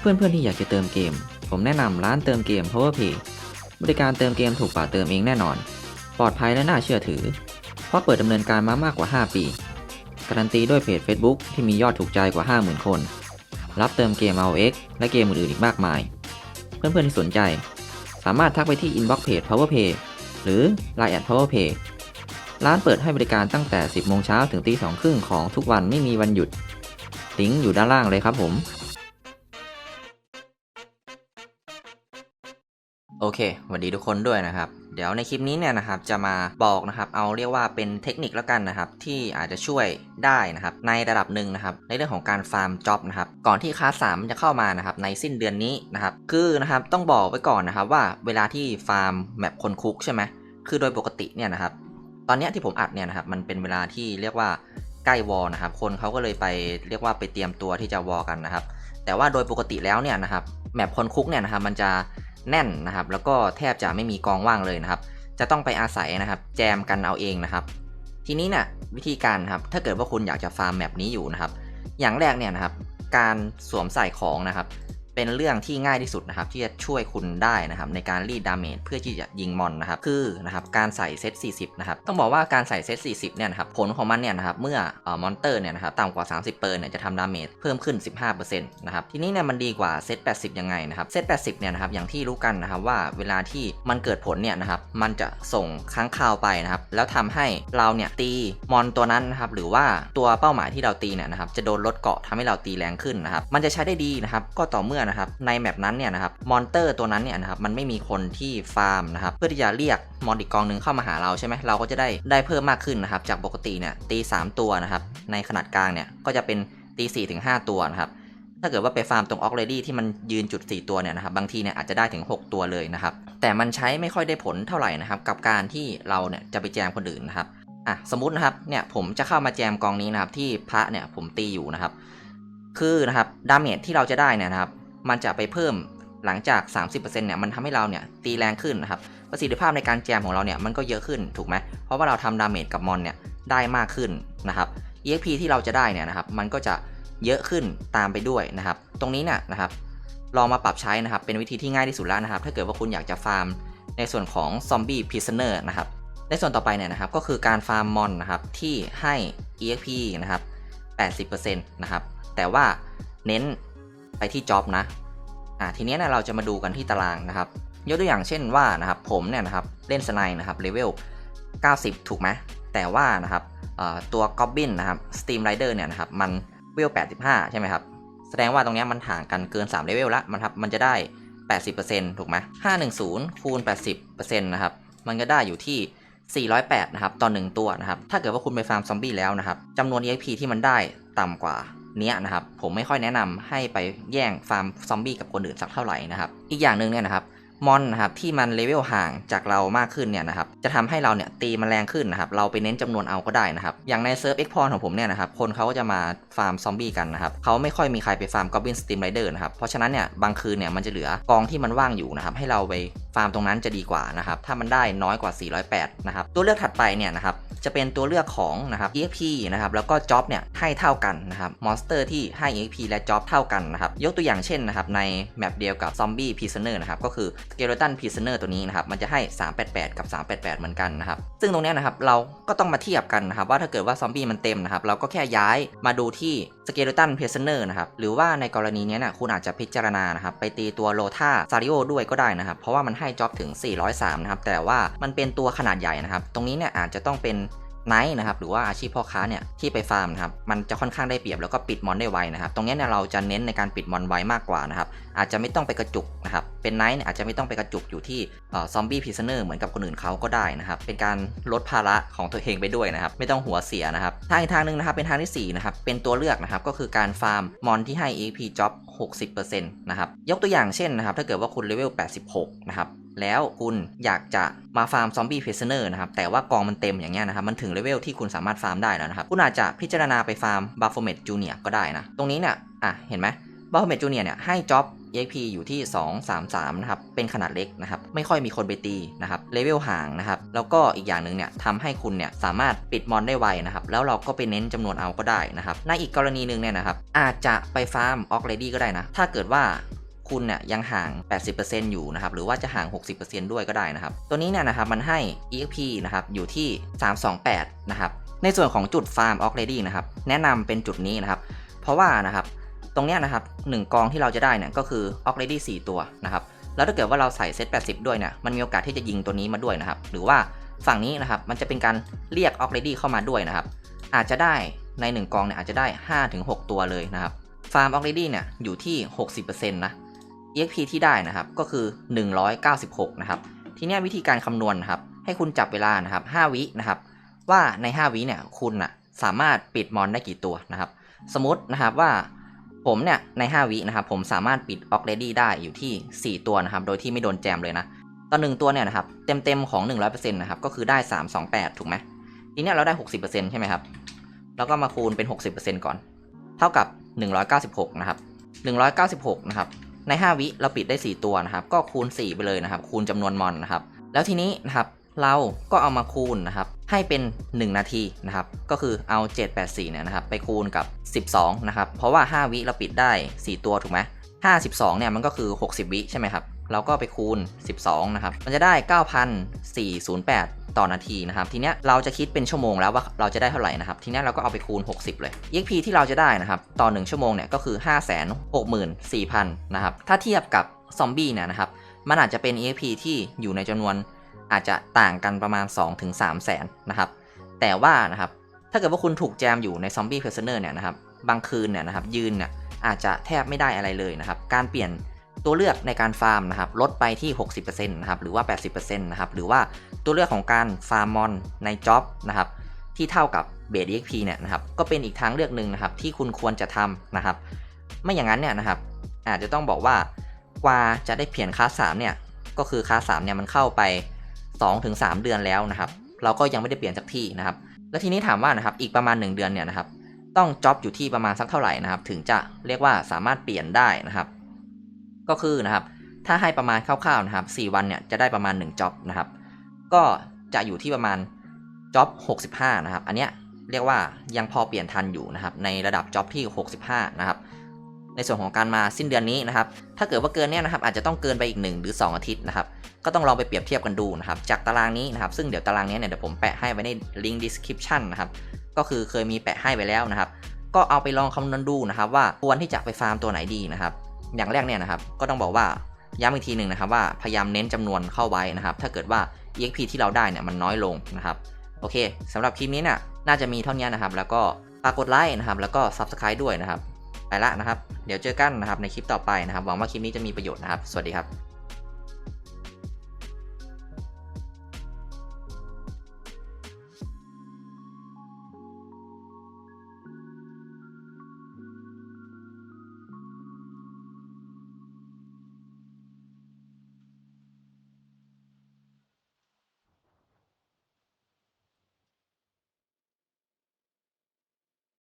เพื่อนๆที่อยากจะเติมเกม ผมแนะนำร้านเติมเกม PowerPay บริการเติมเกมถูกกว่าเติมเองแน่นอน ปลอดภัยและน่าเชื่อถือ เพราะเปิดดำเนินการมามากกว่า 5 ปี การันตีด้วยเพจ Facebook ที่มียอดถูกใจกว่า 50,000 คน รับเติมเกม RX และเกมอื่นๆอีกมากมาย เพื่อนๆที่สนใจ สามารถทักไปที่ inbox page PowerPay หรือ line at PowerPay ร้านเปิดให้บริการตั้งแต่ 10 โมงเช้าถึงตีสองครึ่งของทุกวันไม่มีวันหยุดลิงก์อยู่ด้านล่างเลยครับผม โอเคสวัสดีทุกคนด้วยนะครับ เดี๋ยวในคลิปนี้เนี่ยนะครับจะมาบอกนะครับ เอาเรียกว่าเป็นเทคนิคแล้วกันนะครับ ที่อาจจะช่วยได้นะครับ ในระดับหนึ่งนะครับ ในเรื่องของการฟาร์มจ็อบนะครับ ก่อนที่คลาสสามจะเข้ามานะครับ ในสิ้นเดือนนี้นะครับ คือนะครับต้องบอกไว้ก่อนนะครับว่าเวลาที่ฟาร์มแมปคนคุกใช่ไหมคือโดยปกติเนี่ยนะครับ ตอนนี้ที่ผมอัดเนี่ยนะครับ มันเป็นเวลาที่เรียกว่าใกล้วอลนะครับ คนเขาก็เลยไปเรียกว่าไปเตรียมตัวที่จะวอลกันนะครับ แต่ว่าโดยปกติแล้วเนี่ยนะครับแมปคนคุกเนี่ยนะครับมันจะ แน่นนะครับ แล้วก็แทบจะไม่มีกองว่างเลยนะครับ จะต้องไปอาศัยนะครับ แจมกันเอาเองนะครับ ทีนี้เนี่ยวิธีการครับ ถ้าเกิดว่าคุณอยากจะฟาร์มแมปนี้อยู่นะครับ อย่างแรกเนี่ยนะครับ การสวมใส่ของนะครับ เป็นเรื่องที่ง่ายที่สุดนะครับที่จะช่วยคุณได้นะครับในการรีดดาเมจเพื่อที่จะยิงมอนนะครับคือนะครับการใส่เซต 40 นะครับ ต้องบอกว่าการใส่เซต 40 เนี่ยนะครับผลของมันเนี่ยนะครับเมื่อเอ่อมอนเตอร์เนี่ยนะครับต่ำกว่า 30เปอร์เนี่ยจะทำดาเมจเพิ่มขึ้น 15%นะครับทีนี้เนี่ยมันดีกว่าเซต 80 ยังไงนะครับเซต 80 เนี่ยนะครับอย่างที่รู้กันนะครับว่าเวลาที่มันเกิดผลเนี่ยนะครับมันจะส่งค้างคาวไปนะครับแล้วทำให้เราเนี่ยตีมอนตัวนั้นนะครับหรือว่าตัวเป้าหมายที่เราตีเนี่ยนะครับจะโดนลดเกาะทำให้เราตีแรงขึ้นนะครับมันจะใช้ได้ดีนะครับก็ต่อเมื่อนะครับในแมปนั้นเนี่ยนะครับมอนเตอร์ตัวนั้นเนี่ยนะครับมันไม่มีคนที่ฟาร์มนะครับเพื่อที่จะเรียกมอนอีกกองหนึ่งเข้ามาหาเราใช่ไหมเราก็จะได้ได้เพิ่มมากขึ้นนะครับจากปกติเนี่ยตี 3 ตัวนะครับในขนาดกลางเนี่ยก็จะเป็นตี4ถึง5ตัวนะครับถ้าเกิดว่าไปฟาร์มตรงออกเรดี้ที่มันยืนจุด 4 ตัวเนี่ยนะครับบางทีเนี่ยอาจจะได้ถึง 6 ตัวเลยนะครับแต่มันใช้ไม่ค่อยได้ผลเท่าไหร่นะครับกับการที่เราเนี่ยจะไปแจมคนอื่นนะครับอะสมมตินะครับเนี่ยผมจะเข้ามาแจมกองนี้นะครับที่พระเนี่ยผมตีอยู่นะครับคือนะครับดาเมจที่เราจะได้เนี่ยนะครับ มันจะไปเพิ่มหลังจาก 30%เนี่ยมันทำให้เราเนี่ยตีแรงขึ้นนะครับประสิทธิภาพในการแจมของเราเนี่ยมันก็เยอะขึ้นถูกไหมเพราะว่าเราทำดาเมจกับมอนเนี่ยได้มากขึ้นนะครับ EXP ที่เราจะได้เนี่ยนะครับมันก็จะเยอะขึ้นตามไปด้วยนะครับ ตรงนี้เนี่ยนะครับลองมาปรับใช้นะครับเป็นวิธีที่ง่ายที่สุดแล้วนะครับ ถ้าเกิดว่าคุณอยากจะฟาร์มในส่วนของซอมบี้พิซเนอร์นะครับในส่วนต่อไปเนี่ยนะครับก็คือการฟาร์มมอนนะครับที่ให้ EXP นะครับ 80%นะครับแต่ว่าเน้น ไปที่จ็อบนะอ่าทีนี้เนี่ยเราจะมาดูกันที่ตารางนะครับ ยกตัวอย่างเช่นว่านะครับผมเนี่ยนะครับเล่นสไนนะครับเลเวล 90 ถูกไหมแต่ว่านะครับอ่อตัวกอบบินนะครับสตีมไรเดอร์เนี่ยนะครับมันเวล 85 ใช่ไหมครับ แสดงว่าตรงนี้มันห่างกันเกิน 3 เลเวลละมันครับมันจะได้ 80%ถูกไหม510 คูณ 80%นะครับมันก็ได้อยู่ที่ 408 นะครับต่อ 1 ตัวนะครับ ถ้าเกิดว่าคุณไปฟาร์มซอมบี้แล้วนะครับจำนวน EXP ที่มันได้ต่ำกว่า เนี้ยนะครับผมไม่ค่อยแนะนำให้ไปแย่งฟาร์มซอมบี้กับคนอื่นสักเท่าไหร่นะครับ อีกอย่างหนึ่งเนี่ยนะครับ มอนนะครับที่มันเลเวลห่างจากเรามากขึ้นเนี่ยนะครับจะทำให้เราเนี่ยตีมันแรงขึ้นนะครับเราไปเน้นจำนวนเอาก็ได้นะครับอย่างในเซิร์ฟเอ็กพอของผมเนี่ยนะครับคนเขาก็จะมาฟาร์มซอมบี้กันนะครับเขาไม่ค่อยมีใครไปฟาร์มกอบบินสตีมไรเดอร์นะครับเพราะฉะนั้นเนี่ยบางคืนเนี่ยมันจะเหลือกองที่มันว่างอยู่นะครับให้เราไปฟาร์มตรงนั้นจะดีกว่านะครับถ้ามันได้น้อยกว่า 408 นะครับตัวเลือกถัดไปเนี่ยนะครับจะเป็นตัวเลือกของนะครับ EXP นะครับแล้วก็ Job เนี่ยให้เท่ากันนะครับมอนสเตอร์ที่ให้ EXP และ Job เท่ากันนะครับยกตัวอย่างเช่นนะครับในแมปเดียวกับ Zombie Prisoner นะครับก็คือ Skeleton Prisoner ตัวนี้นะครับมันจะให้ 388 กับ 388 เหมือนกันนะครับซึ่งตรงนี้นะครับเราก็ต้องมาเทียบกันนะครับว่าถ้าเกิดว่าซอมบี้มันเต็มนะครับเราก็แค่ย้ายมาดูที่ Skeleton Prisoner นะครับหรือว่าในกรณีนี้นะคุณอาจจะพิจารณานะครับไปตีตัวโลธาซาริโอด้วยก็ได้นะครับเพราะว่ามันให้ Job ถึง 403 นะครับแต่ว่ามันเป็นตัวขนาดใหญ่นะครับตรงนี้เนี่ยอาจจะต้องเป็น ไนท์นะครับหรือว่าอาชีพพ่อค้าเนี่ยที่ไปฟาร์มนะครับมันจะค่อนข้างได้เปรียบแล้วก็ปิดมอนได้ไวนะครับตรงนี้เนี่ยเราจะเน้นในการปิดมอนไวมากกว่านะครับอาจจะไม่ต้องไปกระจุกนะครับเป็นไนท์เนี่ยอาจจะไม่ต้องไปกระจุกอยู่ที่ซอมบี้พิซเนอร์เหมือนกับคนอื่นเขาก็ได้นะครับเป็นการลดภาระของตัวเองไปด้วยนะครับไม่ต้องหัวเสียนะครับทางอีกทางหนึ่งนะครับเป็นทางที่สี่นะครับเป็นตัวเลือกนะครับก็คือการฟาร์มมอนที่ให้ EP Job 60%นะครับยกตัวอย่างเช่นนะครับถ้าเกิดว่าคุณเลเวล86นะครับ แล้วคุณอยากจะมาฟาร์มซอมบี้เพรสเนอร์นะครับแต่ว่ากองมันเต็มอย่างเงี้ยนะครับมันถึงเลเวลที่คุณสามารถฟาร์มได้แล้วนะครับคุณอาจจะพิจารณาไปฟาร์มบาโฟเมตจูเนียก็ได้นะตรงนี้เนี่ยอะเห็นไหมบาโฟเมตจูเนียเนี่ยให้จ็อบ EXP อยู่ที่ 233 นะครับ เป็นขนาดเล็กนะครับ ไม่ค่อยมีคนไปตีนะครับ เลเวลห่างนะครับ แล้วก็อีกอย่างหนึ่งเนี่ยทำให้คุณเนี่ยสามารถปิดมอนได้ไวนะครับ แล้วเราก็ไปเน้นจำนวนเอาก็ได้นะครับ ในอีกกรณีหนึ่งเนี่ยนะครับ อาจจะไปฟาร์มออกเลดี้ก็ได้นะ ถ้าเกิดว่า คุณเนี่ยยังห่าง 80%อยู่นะครับหรือว่าจะห่าง 60%ด้วยก็ได้นะครับ ตัวนี้เนี่ยนะครับมันให้ EXP นะครับอยู่ที่ 328 นะครับในส่วนของจุดฟาร์มออกเลดี้นะครับแนะนำเป็นจุดนี้นะครับ เพราะว่านะครับตรงเนี้ยนะครับหนึ่งกองที่เราจะได้เนี่ยก็คือออกเลดี้4ตัวนะครับแล้วถ้าเกิดว่าเราใส่เซต80 ด้วยเนี่ยมันมีโอกาสที่จะยิงตัวนี้มาด้วยนะครับ หรือว่าฝั่งนี้นะครับมันจะเป็นการเรียกออกเลดี้เข้ามาด้วยนะครับ อาจจะได้ใน 1 กองเนี่ยอาจจะได้ 5-6 ตัวเลยนะครับฟาร์มออกเลดี้เนี่ยอยู่ที่ 60%นะ EXP ที่ได้นะครับก็คือ 196 นะครับ ทีนี้วิธีการคำนวณนะครับ ให้คุณจับเวลานะครับ 5 วินะครับ ว่าใน 5 วิเนี่ยคุณนะสามารถปิดมอนได้กี่ตัวนะครับ สมมตินะครับว่าผมเนี่ยใน 5 วินะครับ ผมสามารถปิดออกเลดี้ได้อยู่ที่ 4 ตัวนะครับ โดยที่ไม่โดนแจมเลยนะต่อหนึ่งตัวเนี่ยนะครับเต็มๆของ 100%นะครับก็คือได้ 328 ถูกไหมทีนี้เราได้ 60%ใช่ไหมครับแล้วก็มาคูณเป็น 60%ก่อน เท่ากับ 196 นะครับ 196 นะครับ ใน 5 วิเราปิดได้ 4 ตัวนะครับ ก็คูณ 4 ไปเลยนะครับ คูณจำนวนมอนนะครับ แล้วทีนี้นะครับเราก็เอามาคูณนะครับ ให้เป็น 1 นาทีนะครับ ก็คือเอา 784 เนี่ยนะครับ ไปคูณกับ 12 นะครับ เพราะว่า 5 วิเราปิดได้ 4 ตัวถูกไหม52 เนี่ยมันก็คือ 60 วิใช่ไหมครับ เราก็ไปคูณ 12 นะครับ มันจะได้ 9,408 ต่อนาทีนะครับ ทีเนี้ยเราจะคิดเป็นชั่วโมงแล้วว่าเราจะได้เท่าไหร่นะครับ ทีเนี้ยเราก็เอาไปคูณ 60 เลย EXP ที่เราจะได้นะครับต่อ 1 ชั่วโมงเนี่ยก็คือ 564,000นะครับ ถ้าเทียบกับซอมบี้เนี่ยนะครับ มันอาจจะเป็น EXP ที่อยู่ในจำนวนอาจจะต่างกันประมาณ 2-3 แสนนะครับ แต่ว่านะครับถ้าเกิดว่าคุณถูกแจมอยู่ในซอมบี้เพ r ร o เนอร์เนี่ยนะครับ บางคืนเนี่ยนะครับยืนเนี่ยอาจจะแทบไม่ได้อะไรเลยนะครับ การเปลี่ยน ตัวเลือกในการฟาร์มนะครับลดไปที่ 60%นะครับหรือว่า 80%นะครับหรือว่าตัวเลือกของการฟาร์มมอนในจ็อบนะครับที่เท่ากับเบส EXP เนี่ยนะครับก็เป็นอีกทางเลือกหนึ่งนะครับที่คุณควรจะทำนะครับ ไม่อย่างนั้นเนี่ยนะครับอาจจะต้องบอกว่ากว่าจะได้เปลี่ยนคลาส3เนี่ยก็คือคลาส3เนี่ยมันเข้าไป 2-3 เดือนแล้วนะครับเราก็ยังไม่ได้เปลี่ยนสักที่นะครับ แล้วทีนี้ถามว่านะครับอีกประมาณ 1 เดือนเนี่ยนะครับต้องจ็อบอยู่ที่ประมาณสักเท่าไหร่นะครับถึงจะเรียกว่าสามารถเปลี่ยนได้นะครับ ก็คือนะครับ ถ้าให้ประมาณคร่าวๆนะครับ 4 วันเนี่ยจะได้ประมาณ1จ็อบนะครับ ก็จะอยู่ที่ประมาณจ็อบ65 นะครับ อันเนี้ยเรียกว่ายังพอเปลี่ยนทันอยู่นะครับ ในระดับจ็อบที่ 65 นะครับ ในส่วนของการมาสิ้นเดือนนี้นะครับ ถ้าเกิดว่าเกินเนี่ยนะครับ อาจจะต้องเกินไปอีก 1 หรือ 2 อาทิตย์นะครับ ก็ต้องลองไปเปรียบเทียบกันดูนะครับ จากตารางนี้นะครับ ซึ่งเดี๋ยวตารางนี้เนี่ยเดี๋ยวผมแปะให้ไว้ในลิงก์ description นะครับ ก็คือเคยมีแปะให้ไปแล้วนะครับ ก็เอาไปลองคำนวณดูนะครับ ว่าควรที่จะไปฟาร์มตัวไหนดีนะครับ อย่างแรกเนี่ยนะครับก็ต้องบอกว่าย้ำอีกทีหนึ่งนะครับว่าพยายามเน้นจำนวนเข้าไว้นะครับ ถ้าเกิดว่า EXP ที่เราได้เนี่ยมันน้อยลงนะครับโอเคสำหรับคลิปนี้เนี่ยน่าจะมีเท่านี้นะครับ แล้วก็ฝากกดไลค์นะครับ แล้วก็ Subscribe ด้วยนะครับ ไปละนะครับ เดี๋ยวเจอกันนะครับในคลิปต่อไปนะครับ หวังว่าคลิปนี้จะมีประโยชน์นะครับ สวัสดีครับ